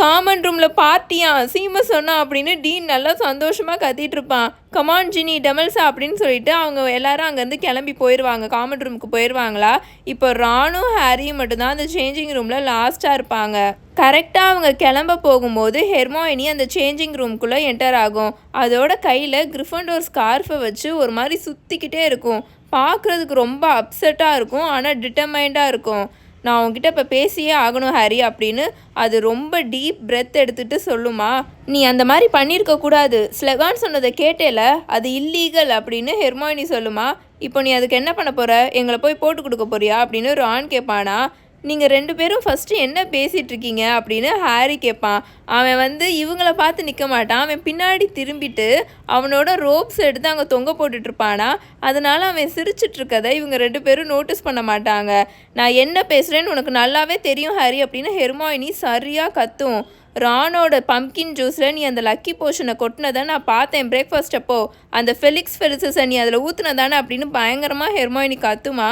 காமன் ரூமில் பார்ட்டியா சீம சொன்னா அப்படின்னு டீன் நல்லா சந்தோஷமாக கத்திட்டு இருப்பான். கமான் ஜினி டெமல்ஸா அப்படின்னு சொல்லிட்டு அவங்க எல்லாரும் அங்கேருந்து கிளம்பி போயிடுவாங்க காமன் ரூமுக்கு போயிடுவாங்களா இப்போ ராணும் ஹாரியும் மட்டும்தான் அந்த சேஞ்சிங் ரூமில் லாஸ்ட்டாக இருப்பாங்க. கரெக்டாக அவங்க கிளம்ப போகும்போது ஹெர்மோயினி அந்த சேஞ்சிங் ரூம்குள்ளே என்டர் ஆகும். அதோட கையில் கிரிஃபண்டோர் ஸ்கார்ஃபை வச்சு ஒரு மாதிரி சுற்றிக்கிட்டே இருக்கும். பார்க்குறதுக்கு ரொம்ப அப்செட்டாக இருக்கும் ஆனால் டிட்டர்மைண்டாக இருக்கும். நான் உங்ககிட்ட இப்போ பேசியே ஆகணும் ஹாரி அப்படின்னு அது ரொம்ப டீப் பிரெத் எடுத்துட்டு சொல்லுமா? நீ அந்த மாதிரி பண்ணியிருக்க கூடாது. ஸ்லெகான் சொன்னதை கேட்டேல அது இல்லீகல் அப்படின்னு ஹெர்மோயினி சொல்லுமா? இப்போ நீ அதுக்கு என்ன பண்ண போகிற எங்களை போய் போட்டு கொடுக்க போறியா? அப்படின்னு ரான் கேட்பானா நீங்கள் ரெண்டு பேரும் ஃபஸ்ட்டு என்ன பேசிகிட்டு இருக்கீங்க அப்படின்னு ஹாரி கேட்பான் அவன் வந்து இவங்கள பார்த்து நிற்க மாட்டான். அவன் பின்னாடி திரும்பிட்டு அவனோட ரோப்ஸ் எடுத்து அங்கே தொங்க போட்டுட்ருப்பானா இருப்பானா. அவன் சிரிச்சிட்ருக்கதை இவங்க ரெண்டு பேரும் நோட்டீஸ் பண்ண மாட்டாங்க. நான் என்ன பேசுகிறேன்னு உனக்கு நல்லாவே தெரியும் ஹாரி அப்படின்னு ஹெர்மாயினி சரியாக கத்தும். ரானோட பம்கின் ஜூஸில் நீ அந்த லக்கி போர்ஷனை கொட்டினதை நான் பார்த்தேன். பிரேக்ஃபாஸ்ட் அப்போ அந்த ஃபெலிக்ஸ் ஃபெலிசஸை நீ அதில் ஊற்றுனதானே அப்படின்னு பயங்கரமாக ஹெர்மாயினி கத்துமா.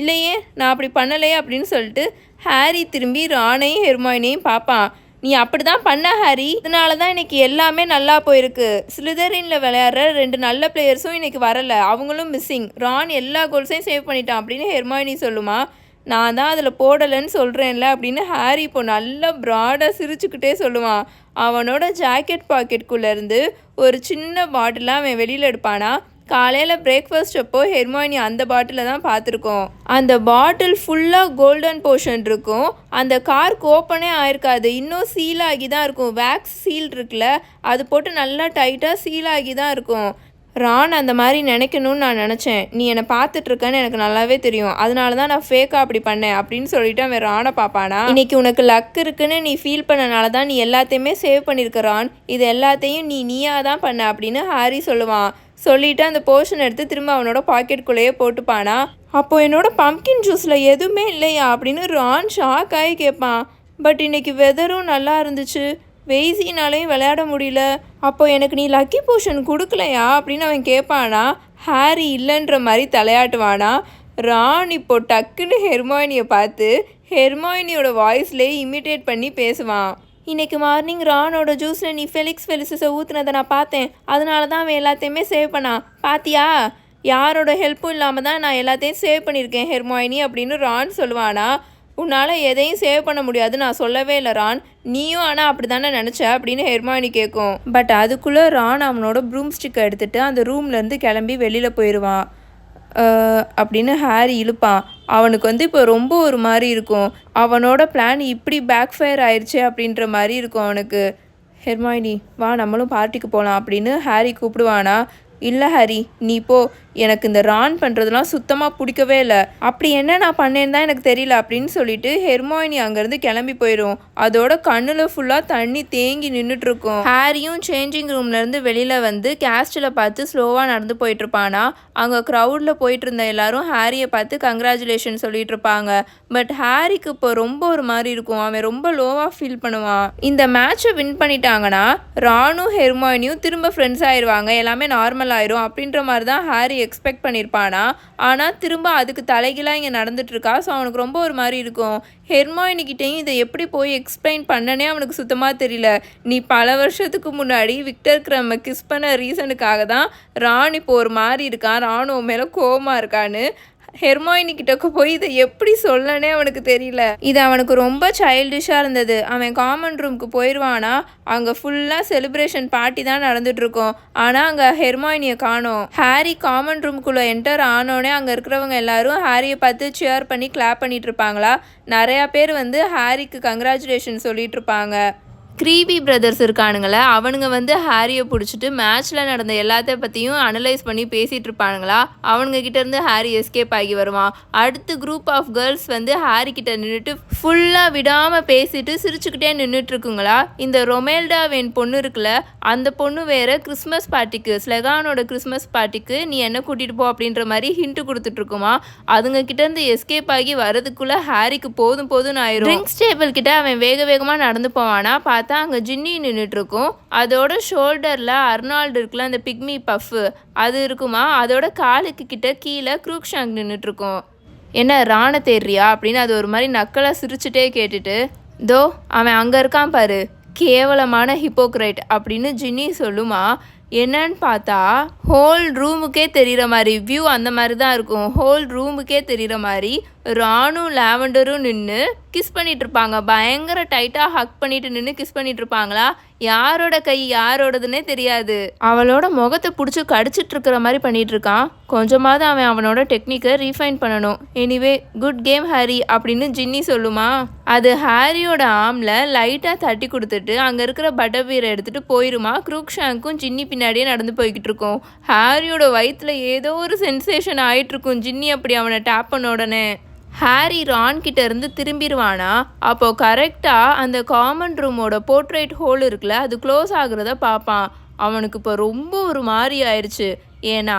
இல்லையே நான் அப்படி பண்ணலையே அப்படின்னு சொல்லிட்டு ஹாரி திரும்பி ரானையும் ஹெர்மாயினையும் பார்ப்பான் நீ அப்படி தான் பண்ண ஹாரி. இதனால தான் இன்னைக்கு எல்லாமே நல்லா போயிருக்கு. ஸ்லிதரின்ல விளையாடுற ரெண்டு நல்ல பிளேயர்ஸும் இன்னைக்கு வரல. அவங்களும் மிஸ்ஸிங் ரான் எல்லா கோல்ஸையும் சேவ் பண்ணிட்டான் அப்படின்னு ஹெர்மாயினி சொல்லுமா. நான் தான் அதில் போடலைன்னு சொல்கிறேன்ல அப்படின்னு ஹாரி இப்போ நல்லா ப்ராடாக சிரிச்சுக்கிட்டே சொல்லுவான் அவனோட ஜாக்கெட் பாக்கெட்குள்ளேருந்து ஒரு சின்ன பாட்டிலாக அவன் வெளியில் எடுப்பானா. காலையில் பிரேக்ஃபாஸ்ட் அப்போ ஹெர்மாயினி அந்த பாட்டிலை தான் பார்த்துருக்கோம். அந்த பாட்டில் ஃபுல்லாக கோல்டன் போர்ஷன் இருக்கும். அந்த கார்க்கு ஓப்பனே ஆயிருக்காது. இன்னும் சீல் ஆகி தான் இருக்கும். வேக்ஸ் சீல் இருக்குல்ல அது போட்டு நல்லா டைட்டாக சீல் ஆகி தான் இருக்கும். ரான் அந்த மாதிரி நினைக்கணும்னு நான் நினச்சேன். நீ என்னை பார்த்துட்ருக்கன்னு எனக்கு நல்லாவே தெரியும். அதனால தான் நான் ஃபேக்காக அப்படி பண்ணேன் அப்படின்னு சொல்லிட்டு அவன் ரானை பார்ப்பானா? இன்னைக்கு உனக்கு லக் இருக்குன்னு நீ ஃபீல் பண்ணனால தான் நீ எல்லாத்தையுமே சேவ் பண்ணியிருக்க ரான் இது எல்லாத்தையும் நீ நீயா தான் பண்ண அப்படின்னு ஹாரி சொல்லுவான். சொல்லிட்டு அந்த போர்ஷன் எடுத்து திரும்ப அவனோட பாக்கெட்டுக்குள்ளேயே போட்டுப்பானா. அப்போ என்னோட பம்கின் ஜூஸில் எதுவுமே இல்லையா அப்படின்னு ரான் ஷாக் ஆகி கேட்பான். பட் இன்னைக்கு வெதரும் நல்லா இருந்துச்சு. வெய்சினாலையும் விளையாட முடியல. அப்போ எனக்கு நீ லக்கி போர்ஷன் கொடுக்கலையா அப்படின்னு அவன் கேட்பானா. ஹாரி இல்லைன்ற மாதிரி தலையாட்டுவானா. ரான் இப்போ டக்குன்னு ஹெர்மாயினியை பார்த்து ஹெர்மாயினியோட வாய்ஸ்லேயே இமிட்டேட் பண்ணி பேசுவான். இன்றைக்கு மார்னிங் ரானோட ஜூஸில் நீ ஃபெலிக்ஸ் ஃபெலிசஸை ஊற்றுனதை நான் பார்த்தேன். அதனால தான் அவன் எல்லாத்தையுமே சேவ் பண்ணான். பாத்தியா? யாரோட ஹெல்ப்பும் இல்லாமல் தான் நான் எல்லாத்தையும் சேவ் பண்ணியிருக்கேன் ஹெர்மாயினி அப்படின்னு ரான் சொல்லுவானா? உன்னால் எதையும் சேவ் பண்ண முடியாது நான் சொல்லவே இல்லை ரான். நீயும் ஆனால் அப்படி தானே நினச்ச? அப்படின்னு ஹெர்மாயினி கேட்கும் பட் அதுக்குள்ளே ரான் அவனோட ப்ரூம் ஸ்டிக்கை எடுத்துகிட்டு அந்த ரூம்லேருந்து கிளம்பி வெளியில் போயிடுவான் அப்படின்னு ஹாரி இழுப்பான். அவனுக்கு வந்து இப்போ ரொம்ப ஒரு மாதிரி இருக்கும். அவனோட பிளான் இப்படி பேக் ஃபயர் ஆயிடுச்சு அப்படின்ற மாதிரி இருக்கும் அவனுக்கு. ஹெர்மாயினி வா நம்மளும் பார்ட்டிக்கு போகலாம் அப்படின்னு ஹாரி கூப்பிடுவானா. இல்லை ஹாரி நீ போ. எனக்கு இந்த ரான் பண்ணுறதுலாம் சுத்தமாக பிடிக்கவே இல்லை. அப்படி என்ன நான் பண்ணேன்னு தான் எனக்கு தெரியல அப்படின்னு சொல்லிட்டு ஹெர்மாயினி அங்கேருந்து கிளம்பி போயிடும் அதோட கண்ணில் ஃபுல்லாக தண்ணி தேங்கி நின்றுட்டுருக்கும் ஹாரியும் சேஞ்சிங் ரூம்லேருந்து வெளியில் வந்து கேஸ்டில் பார்த்து ஸ்லோவாக நடந்து போயிட்டுருப்பானா? அங்கே க்ரௌடில் போயிட்டு இருந்த எல்லாரும் ஹாரியை பார்த்து கங்க்ராச்சுலேஷன் சொல்லிட்டு இருப்பாங்க பட் ஹாரிக்கு இப்போ ரொம்ப ஒரு மாதிரி இருக்கும். அவன் ரொம்ப லோவாக ஃபீல் பண்ணுவான். இந்த மேட்சை வின் பண்ணிட்டாங்கன்னா ராணும் ஹெர்மாயினியும் திரும்ப ஃப்ரெண்ட்ஸ் ஆயிடுவாங்க எல்லாமே நார்மல் ஆயிரும். அப்படின்ற மாதிரி தான் ஹாரி எக்ஸ்பெக்ட் பண்ணியிருப்பானா ஆனால் திரும்ப அதுக்கு தலைகீழாக இங்கே நடந்துட்டுருக்கா? ஸோ அவனுக்கு ரொம்ப ஒரு மாதிரி இருக்கும். ஹெர்மாயினிக்கிட்டேயும் இதை எப்படி போய் எக்ஸ்பிளைன் பண்ணனே அவனுக்கு சுத்தமாக தெரியல. நீ பல வருஷத்துக்கு முன்னாடி விக்டர் கிரம்ம கிஸ் பண்ண ரீசனுக்காக தான் ராணி இப்போ ஒரு மாதிரி இருக்கான். ராணு மேலே கோபமாக இருக்கான்னு ஹெர்மாயினி போய் இதை எப்படி சொல்லனே அவனுக்கு தெரியல. இது அவனுக்கு ரொம்ப சைல்டிஷாக இருந்தது. அவன் காமன் ரூமுக்கு போயிடுவானா அங்கே ஃபுல்லாக செலிப்ரேஷன் பார்ட்டி தான் நடந்துட்டு ஆனால் அங்கே ஹெர்மாயினியை காணோம். ஹாரி காமன் ரூம்குள்ளே என்டர் ஆனோடனே அங்கே இருக்கிறவங்க எல்லாரும் ஹாரியை பார்த்து சேர் பண்ணி கிளாப் பண்ணிட்டு இருப்பாங்களா நிறையா பேர் வந்து ஹாரிக்கு கங்க்ராச்சுலேஷன் சொல்லிட்டு இருப்பாங்க க்ரீவி பிரதர்ஸ் இருக்கானுங்களே அவனுங்க வந்து ஹாரியை பிடிச்சிட்டு மேட்ச்சில் நடந்த எல்லாத்த பற்றியும் அனலைஸ் பண்ணி பேசிகிட்டு இருப்பானுங்களா? அவனுங்க கிட்டேருந்து ஹாரி எஸ்கேப் ஆகி வருவான். அடுத்து குரூப் ஆஃப் கேர்ள்ஸ் வந்து ஹாரி கிட்ட நின்றுட்டு ஃபுல்லாக விடாமல் பேசிட்டு சிரிச்சுக்கிட்டே நின்றுட்டு இருக்குங்களா? இந்த ரொமேல்டா வேன் பொண்ணு இருக்குல்ல அந்த பொண்ணு வேறு கிறிஸ்மஸ் பார்ட்டிக்கு ஸ்லெகானோட கிறிஸ்மஸ் பார்ட்டிக்கு நீ என்ன கூட்டிகிட்டு போ அப்படின்ற மாதிரி ஹிண்ட் கொடுத்துட்ருக்குமா அதுங்க கிட்டேருந்து எஸ்கேப் ஆகி வரதுக்குள்ளே ஹாரிக்கு போதும் போதும் ஆயிரும். ட்ரிங்க்ஸ் டேபிள் கிட்ட அவன் வேக வேகமாக நடந்து போவானா? பார்த்து பார்த்தா அங்கே ஜின்னி நின்றுட்டுருக்கும் அதோட ஷோல்டரில் அர்னால்டு இருக்குல்ல அந்த பிக்மி பஃப்பு அது இருக்குமா? அதோட காலுக்கு கிட்ட கீழே குரூக்ஷாங் நின்றுட்டுருக்கும் என்ன ராண தேர்றியா? அப்படின்னு அது ஒரு மாதிரி நக்கலாக சிரிச்சுட்டே கேட்டுட்டு தோ அவன் அங்கே இருக்கான் பாரு. கேவலமான ஹிப்போக்ரைட் அப்படின்னு ஜின்னி சொல்லுமா? என்னன்னு பார்த்தா ஹோல் ரூமுக்கே தெரிகிற மாதிரி வியூ அந்த மாதிரி தான் இருக்கும். ஹோல் ரூமுக்கே தெரிகிற மாதிரி ராணும் லாவெண்டரும் நின்று கிஸ் பண்ணிகிட்ருப்பாங்க இருப்பாங்க. பயங்கர டைட்டாக ஹக் பண்ணிட்டு நின்று கிஸ் பண்ணிகிட்ருப்பாங்களா யாரோட கை யாரோடதுன்னே தெரியாது. அவளோட முகத்தை பிடிச்சி கடிச்சிட்டு இருக்கிற மாதிரி பண்ணிட்டு இருக்கான் கொஞ்சமாவது அவன் அவனோட டெக்னிக்கை ரீஃபைன் பண்ணணும். எனிவே குட் கேம் ஹாரி அப்படின்னு ஜின்னி சொல்லுமா? அது ஹாரியோட ஆம்ல லைட்டாக தட்டி கொடுத்துட்டு அங்கே இருக்கிற பட்டர்பீரை எடுத்துட்டு போயிருமா? க்ரூக் ஷாங்க்கும் ஜின்னி பின்னாடியே நடந்து போய்கிட்டு இருக்கோம் ஹாரியோட வயிற்றுல ஏதோ ஒரு சென்சேஷன் ஆயிட்டு இருக்கும் ஜின்னி அப்படி அவனை டேப் பண்ண உடனே. ஹாரி ரான் கிட்ட இருந்து திரும்பிடுவானா அப்போ கரெக்டாக அந்த காமன் ரூமோட போர்ட்ரேட் ஹோல் இருக்குல்ல அது க்ளோஸ் ஆகுறத பார்ப்பான் அவனுக்கு இப்போ ரொம்ப ஒரு மாதிரி ஆயிடுச்சு ஏன்னா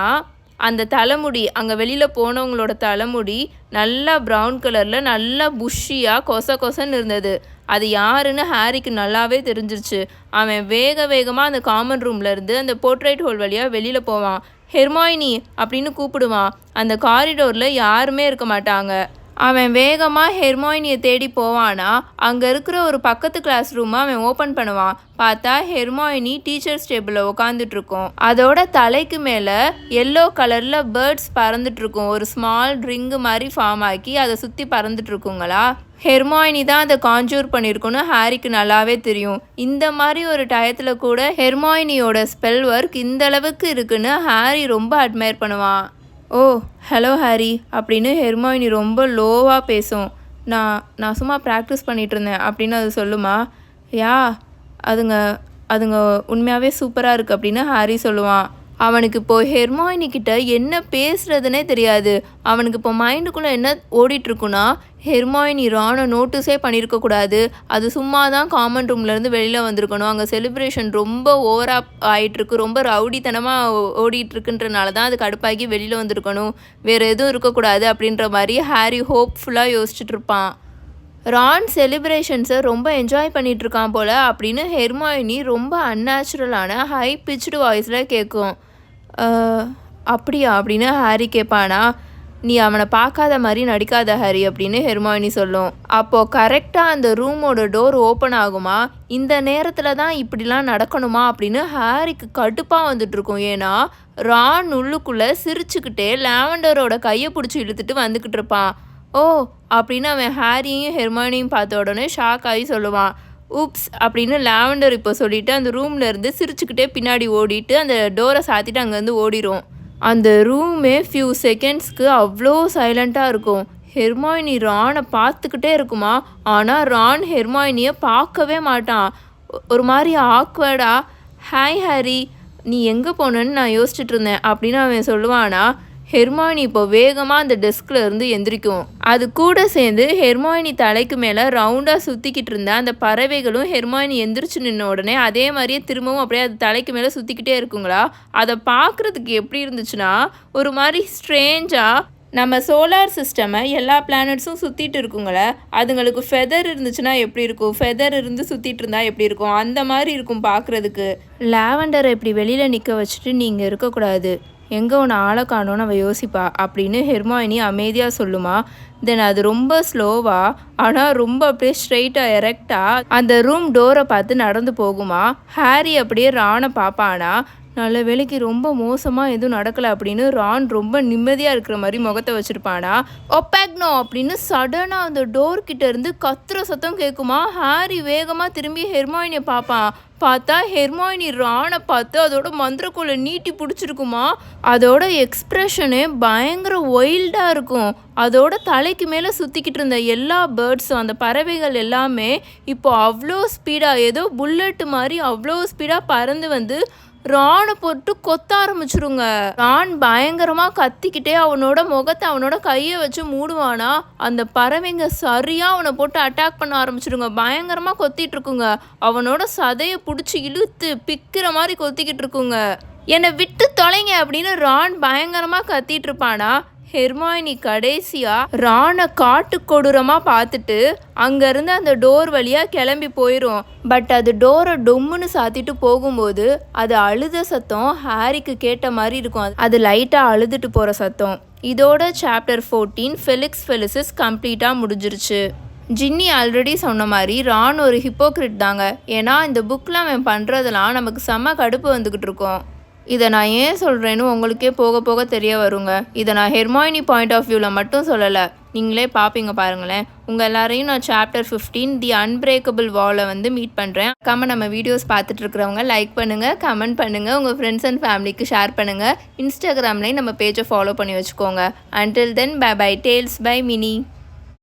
அந்த தலைமுடி அங்கே வெளியில் போனவங்களோட தலைமுடி நல்லா ப்ரௌன் கலரில் நல்லா புஷ்ஷியாக கொச கொசன்னு இருந்தது. அது யாருன்னு ஹாரிக்கு நல்லாவே தெரிஞ்சிருச்சு. அவன் வேக வேகமாக அந்த காமன் ரூம்லேருந்து அந்த போர்ட்ரேட் ஹோல் வழியாக வெளியில் போவான். ஹெர்மாயினி அப்படின்னு கூப்பிடுவான். அந்த காரிடோரில் யாருமே இருக்க மாட்டாங்க. அவன் வேகமாக ஹெர்மாயினியை தேடி போவானா? அங்கே இருக்கிற ஒரு பக்கத்து கிளாஸ் ரூமை அவன் ஓப்பன் பண்ணுவான். பார்த்தா ஹெர்மாயினி டீச்சர்ஸ் டேபிளில் உட்காந்துட்டு இருக்கும் அதோட தலைக்கு மேலே எல்லோ கலரில் பேர்ட்ஸ் பறந்துட்டு இருக்கும் ஒரு ஸ்மால் ரிங்கு மாதிரி ஃபார்ம் ஆக்கி அதை சுற்றி பறந்துட்டு இருக்குங்களா ஹெர்மாயினி தான் அதை காஞ்சூர் பண்ணியிருக்குன்னு ஹாரிக்கு நல்லாவே தெரியும். இந்த மாதிரி ஒரு டயத்தில் கூட ஹெர்மாயினியோட ஸ்பெல் ஒர்க் இந்த அளவுக்கு இருக்குன்னு ஹாரி ரொம்ப அட்மையர் பண்ணுவான். ஓ ஹலோ ஹாரி அப்படின்னு ஹெர்மாயினி ரொம்ப லோவாக பேசும். நான் நான் சும்மா ப்ராக்டிஸ் பண்ணிகிட்ருந்தேன் இருந்தேன் அப்படின்னு அது சொல்லுமா? யா அதுங்க அதுங்க உண்மையாகவே சூப்பராக இருக்குது அப்படின்னு ஹாரி சொல்லுவான். அவனுக்கு இப்போ ஹெர்மாயினி கிட்ட என்ன பேசுறதுனே தெரியாது. அவனுக்கு இப்போ மைண்டுக்குள்ளே என்ன ஓடிட்டு இருக்குன்னா ஹெர்மாயினி ராணை நோட்டீஸே பண்ணியிருக்க கூடாது. அது சும்மா தான் காமன் ரூம்லேருந்து வெளியில் வந்திருக்கணும். அங்கே செலிப்ரேஷன் ரொம்ப ஓவராக ஆயிட்டிருக்கு. ரொம்ப ரவுடித்தனமாக ஓடிட்டு இருக்குன்றனால தான் அது கடுப்பாகி வெளியில் வந்திருக்கணும். வேறு எதுவும் இருக்கக்கூடாது அப்படின்ற மாதிரி ஹாரி ஹோப்ஃபுல்லாக யோசிச்சுட்டு இருப்பான் ரான் செலிப்ரேஷன்ஸை ரொம்ப என்ஜாய் பண்ணிகிட்ருக்கான் போல் அப்படின்னு ஹெர்மாயினி ரொம்ப அன்நேச்சுரலான ஹை பிச்சுடு வாய்ஸில் கேட்கும் அப்படியா? அப்படின்னு ஹாரி கேட்பானா நீ அவனை பார்க்காத மாதிரி நடிக்காத ஹாரி அப்படின்னு ஹெர்மாயினி சொல்லும். அப்போது கரெக்டாக அந்த ரூமோட டோர் ஓப்பன் ஆகுமா? இந்த நேரத்தில் தான் இப்படிலாம் நடக்கணுமா? அப்படின்னு ஹாரிக்கு கடுப்பாக வந்துட்டுருக்கும். ஏன்னா ரான் உள்ளுக்குள்ளே சிரிச்சுக்கிட்டே லாவெண்டரோட கையை பிடிச்சி இழுத்துட்டு வந்துக்கிட்டு இருப்பான் ஓ அப்படின்னு அவன் ஹாரியையும் ஹெர்மானியும் பார்த்த உடனே ஷாக் ஆகி சொல்லுவான். ஊப்ஸ் அப்படின்னு லாவெண்டர் இப்போ சொல்லிவிட்டு அந்த ரூமில் இருந்து சிரிச்சுக்கிட்டே பின்னாடி ஓடிட்டு அந்த டோரை சாத்திட்டு அங்கேருந்து ஓடிரும். அந்த ரூமே ஃபியூ செகண்ட்ஸ்க்கு அவ்வளோ சைலண்ட்டாக இருக்கும். ஹெர்மாயினி ரானை பார்த்துக்கிட்டே இருக்குமா? ஆனால் ரான் ஹெர்மாயினியை பார்க்கவே மாட்டான். ஒரு மாதிரி ஆக்வர்டாக ஹாய் ஹாரி நீ எங்கே போனேன்னு நான் யோசிச்சுட்டு இருந்தேன் அப்படின்னு அவன் சொல்லுவானா? ஹெர்மாயினி இப்போ வேகமாக அந்த டெஸ்கில் இருந்து எந்திரிக்கும். அது கூட சேர்ந்து ஹெர்மாயினி தலைக்கு மேலே ரவுண்டாக சுற்றிக்கிட்டு இருந்த அந்த பறவைகளும் ஹெர்மாயினி எந்திரிச்சு நின்ன உடனே அதே மாதிரியே திரும்பவும் அப்படியே அது தலைக்கு மேலே சுற்றிக்கிட்டே இருக்குங்களா? அதை பார்க்குறதுக்கு எப்படி இருந்துச்சுன்னா ஒரு மாதிரி ஸ்ட்ரேஞ்சாக நம்ம சோலார் சிஸ்டமை எல்லா பிளானட்ஸும் சுற்றிட்டு இருக்குங்களே அதுங்களுக்கு ஃபெதர் இருந்துச்சுன்னா எப்படி இருக்கும்? ஃபெதர் இருந்து சுற்றிட்டு இருந்தா எப்படி இருக்கும்? அந்த மாதிரி இருக்கும் பார்க்குறதுக்கு. லாவெண்டரை இப்படி வெளியில் நிற்க வச்சுட்டு நீங்கள் இருக்கக்கூடாது. எங்கே உன்னை ஆளை காணோன்னு அவள் யோசிப்பா? அப்படின்னு ஹெர்மாயினி அமைதியாக சொல்லுமா. தென் அது ரொம்ப ஸ்லோவாக ஆனால் ரொம்ப அப்படியே ஸ்ட்ரைட்டாக எரெக்டாக அந்த ரூம் டோரை பார்த்து நடந்து போகுமா? ஹாரி அப்படியே ராணை பார்ப்பானா நல்ல வேலைக்கு ரொம்ப மோசமாக எதுவும் நடக்கலை அப்படின்னு ரான் ரொம்ப நிம்மதியாக இருக்கிற மாதிரி முகத்தை வச்சுருப்பானா ஒப்பாக்னோ அப்படின்னு சடனாக அந்த டோர் கிட்ட இருந்து கத்துற சத்தம் கேட்குமா ஹாரி வேகமாக திரும்பி ஹெர்மாயினியை பார்ப்பான் பார்த்தா ஹெர்மாயினி ரானை பார்த்து அதோட மந்திரக்கோலை நீட்டி பிடிச்சிருக்குமா? அதோட எக்ஸ்ப்ரெஷனு பயங்கர ஒயில்டாக இருக்கும். அதோட தலைக்கு மேலே சுற்றிக்கிட்டு இருந்த எல்லா பேர்ட்ஸும் அந்த பறவைகள் எல்லாமே இப்போ அவ்வளோ ஸ்பீடாக ஏதோ புல்லட்டு மாதிரி அவ்வளோ ஸ்பீடாக பறந்து வந்து ரானை போட்டு கொத்த ஆரம்பிச்சிருங்க. ரான் பயங்கரமா கத்திக்கிட்டே அவனோட முகத்தை அவனோட கையை வச்சு மூடுவானா? அந்த பறவைங்க சரியா அவனை போட்டு அட்டாக் பண்ண ஆரம்பிச்சிருங்க. பயங்கரமா கொத்திட்டு இருக்குங்க. அவனோட சதையை பிடிச்சி இழுத்து பிக்கிற மாதிரி கொத்திக்கிட்டு இருக்குங்க. என்னை விட்டு தொலைங்க அப்படின்னு ரான் பயங்கரமா கத்திட்டு இருப்பானா? ஹெர்மாயினி கடைசியா ராணை காட்டு கொடூரமா பார்த்துட்டு அங்கேருந்து அந்த டோர் வழியா கிளம்பி போயிடும் பட் அது டோரை டொம்முன்னு சாத்திட்டு போகும்போது அது அழுத சத்தம் ஹாரிக்கு கேட்ட மாதிரி இருக்கும். அது லைட்டாக அழுதுட்டு போகிற சத்தம். இதோட சாப்டர் ஃபோர்டீன் ஃபெலிக்ஸ் ஃபெலிசஸ் கம்ப்ளீட்டாக முடிஞ்சிருச்சு. ஜின்னி ஆல்ரெடி சொன்ன மாதிரி ரான் ஒரு ஹிப்போக்ரிட் தாங்க. ஏன்னா இந்த புக்கில் அவன் பண்ணுறதெல்லாம் நமக்கு செம்ம கடுப்பு வந்துக்கிட்டு இருக்கோம். இதை நான் ஏன் சொல்கிறேன்னு உங்களுக்கே போக போக தெரிய வருங்க. இதை நான் ஹெர்மாயினி பாயிண்ட் ஆஃப் வியூவில் மட்டும் சொல்லலை. நீங்களே பார்ப்பீங்க பாருங்களேன். உங்கள் எல்லாரையும் நான் சாப்டர் ஃபிஃப்டீன் தி அன்பிரேக்கபிள் வாலை வந்து மீட் பண்ணுறேன் கம்ம நம்ம வீடியோஸ் பார்த்துட்டு இருக்கிறவங்க லைக் பண்ணுங்கள் கமெண்ட் பண்ணுங்கள் உங்கள் ஃப்ரெண்ட்ஸ் அண்ட் ஃபேமிலிக்கு ஷேர் பண்ணுங்கள் இன்ஸ்டாகிராம்லேயும் நம்ம பேஜை ஃபாலோ பண்ணி வச்சுக்கோங்க. Until then bye bye Tales by Mini